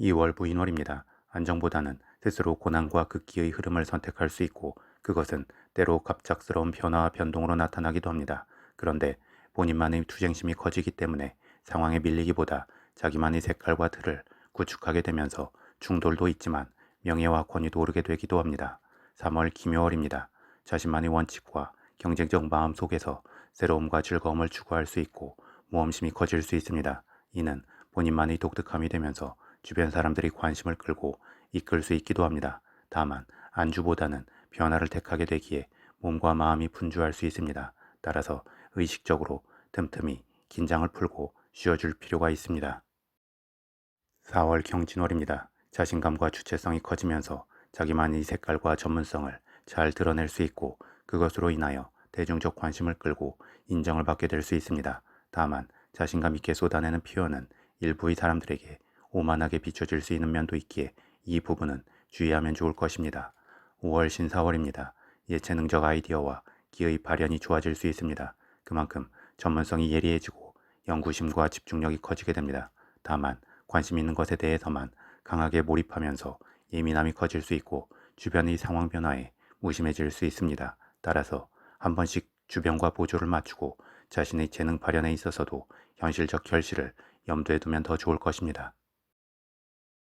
2월 부인월입니다. 안정보다는 스스로 고난과 극기의 흐름을 선택할 수 있고 그것은 때로 갑작스러운 변화와 변동으로 나타나기도 합니다. 그런데 본인만의 투쟁심이 커지기 때문에 상황에 밀리기보다 자기만의 색깔과 틀을 구축하게 되면서 충돌도 있지만 명예와 권위도 오르게 되기도 합니다. 3월 김효월입니다. 자신만의 원칙과 경쟁적 마음 속에서 새로움과 즐거움을 추구할 수 있고 모험심이 커질 수 있습니다. 이는 본인만의 독특함이 되면서 주변 사람들이 관심을 끌고 이끌 수 있기도 합니다. 다만 안주보다는 변화를 택하게 되기에 몸과 마음이 분주할 수 있습니다. 따라서 의식적으로 틈틈이 긴장을 풀고 쉬어줄 필요가 있습니다. 4월 경진월입니다. 자신감과 주체성이 커지면서 자기만의 색깔과 전문성을 잘 드러낼 수 있고 그것으로 인하여 대중적 관심을 끌고 인정을 받게 될 수 있습니다. 다만 자신감 있게 쏟아내는 표현은 일부의 사람들에게 오만하게 비춰질 수 있는 면도 있기에 이 부분은 주의하면 좋을 것입니다. 5월 신사월입니다. 예체능적 아이디어와 기의 발현이 좋아질 수 있습니다. 그만큼 전문성이 예리해지고 연구심과 집중력이 커지게 됩니다. 다만 관심 있는 것에 대해서만 강하게 몰입하면서 예민함이 커질 수 있고 주변의 상황 변화에 무심해질 수 있습니다. 따라서 한 번씩 주변과 보조를 맞추고 자신의 재능 발현에 있어서도 현실적 결실을 염두에 두면 더 좋을 것입니다.